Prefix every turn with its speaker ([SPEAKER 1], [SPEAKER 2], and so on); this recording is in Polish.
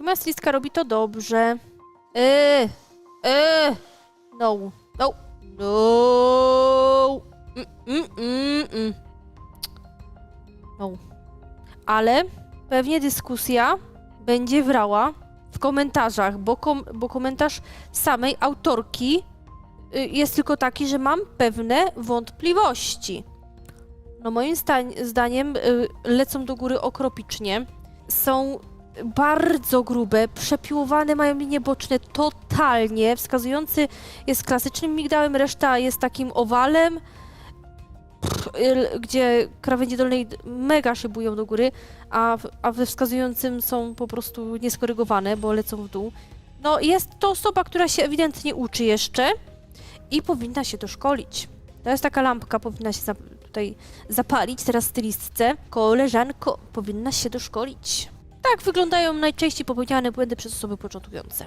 [SPEAKER 1] Czy moja stylistka robi to dobrze? Eee, eee, no, no, no, mm, mm, mm, mm. no. Ale pewnie dyskusja będzie wrała w komentarzach, bo, kom, bo komentarz samej autorki y, jest tylko taki, że mam pewne wątpliwości. No moim zdaniem y, lecą do góry okropicznie. Są bardzo grube, przepiłowane, mają linie boczne totalnie. Wskazujący jest klasycznym migdałem, reszta jest takim owalem, gdzie krawędzie dolnej mega szybują do góry, a, a we wskazującym są po prostu nieskorygowane, bo lecą w dół. No jest to osoba, która się ewidentnie uczy jeszcze i powinna się doszkolić. To jest taka lampka, powinna się za, tutaj zapalić teraz stylistce. Koleżanko, powinna się doszkolić. Tak wyglądają najczęściej popełniane błędy przez osoby początkujące.